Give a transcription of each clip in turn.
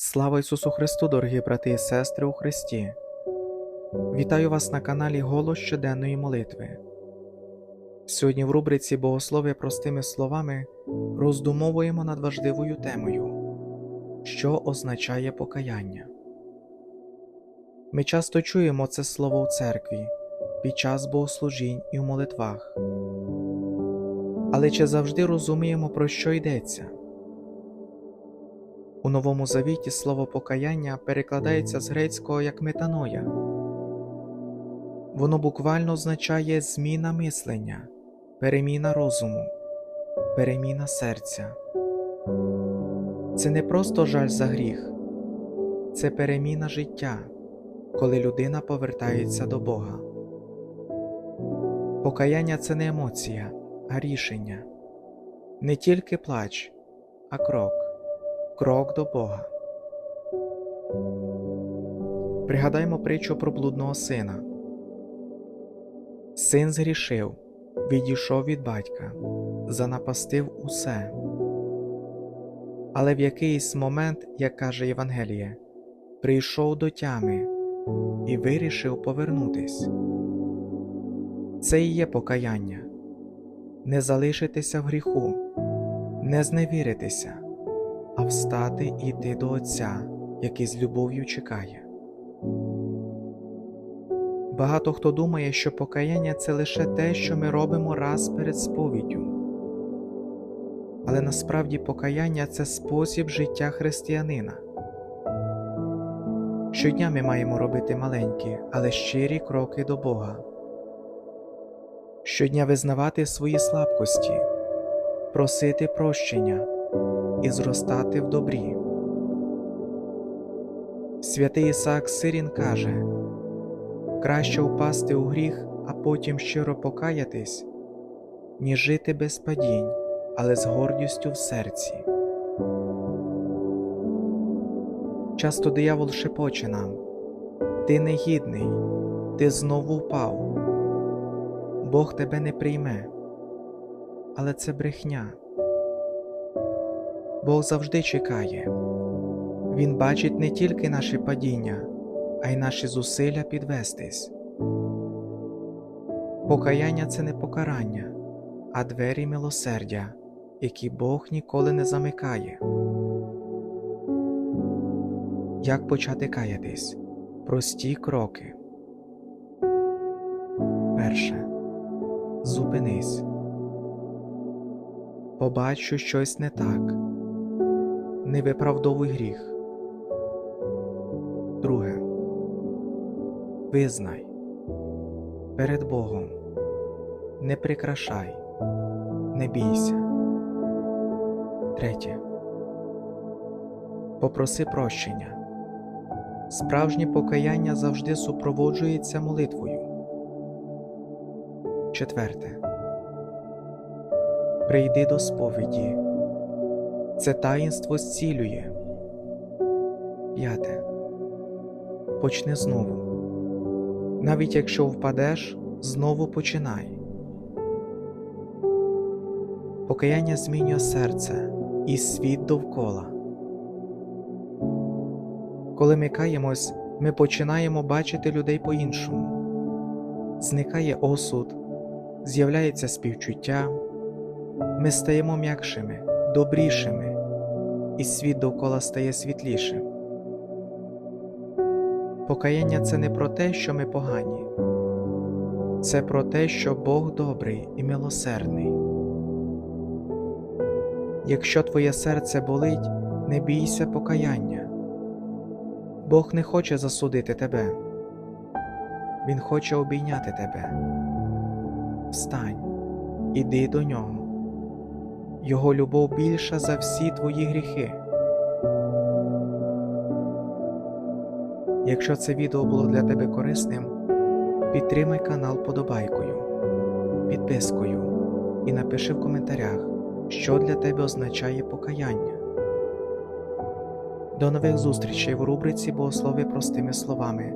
Слава Ісусу Христу, дорогі брати і сестри у Христі! Вітаю вас на каналі Голос щоденної молитви. Сьогодні в рубриці Богослов'я простими словами роздумовуємо над важливою темою, що означає покаяння. Ми часто чуємо це слово у церкві під час богослужінь і в молитвах. Але чи завжди розуміємо, про що йдеться? У Новому Завіті слово покаяння перекладається з грецького як метаноя. Воно буквально означає зміна мислення, переміна розуму, переміна серця. Це не просто жаль за гріх, це переміна життя, коли людина повертається до Бога. Покаяння це не емоція, а рішення, не тільки плач, а крок крок до Бога. Пригадаймо притчу про блудного сина. Син згрішив, відійшов від батька, занапастив усе. Але в якийсь момент, як каже Євангеліє, прийшов до тями і вирішив повернутись. Це і є покаяння не залишитися в гріху, не зневіритися а встати і йти до Отця, який з любов'ю чекає. Багато хто думає, що покаяння це лише те, що ми робимо раз перед сповіддю. Але насправді покаяння це спосіб життя християнина. Щодня ми маємо робити маленькі, але щирі кроки до Бога. Щодня визнавати свої слабкості, просити прощення і зростати в добрі. Святий Ісаак Сирін каже краще впасти у гріх, а потім щиро покаятись, ніж жити без падінь, але з гордістю в серці. Часто диявол шепоче нам Ти негідний, ти знову впав, Бог тебе не прийме, але це брехня. Бог завжди чекає. Він бачить не тільки наші падіння, а й наші зусилля підвестись. Покаяння це не покарання, а двері милосердя, які Бог ніколи не замикає. Як почати каятись? Прості кроки. Перше. Зупинись. Побач, що щось не так не виправдовуй гріх. Друге. Визнай перед Богом. Не прикрашай, не бійся. Третє. Попроси прощення. Справжнє покаяння завжди супроводжується молитвою. Четверте. Прийди до сповіді. Це таїнство зцілює. П'яте. Почни знову. Навіть якщо впадеш, знову починай. Покаяння змінює серце і світ довкола. Коли ми каємось, ми починаємо бачити людей по-іншому. Зникає осуд, з'являється співчуття, ми стаємо м'якшими добрішими, і світ довкола стає світлішим. Покаяння це не про те, що ми погані, це про те, що Бог добрий і милосердний. Якщо твоє серце болить, не бійся покаяння. Бог не хоче засудити тебе, Він хоче обійняти тебе. Встань, іди до нього. Його любов більша за всі твої гріхи. Якщо це відео було для тебе корисним, підтримай канал подобайкою, підпискою і напиши в коментарях, що для тебе означає покаяння. До нових зустрічей в рубриці Богослови простими словами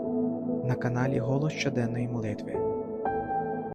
на каналі Голос щоденної молитви.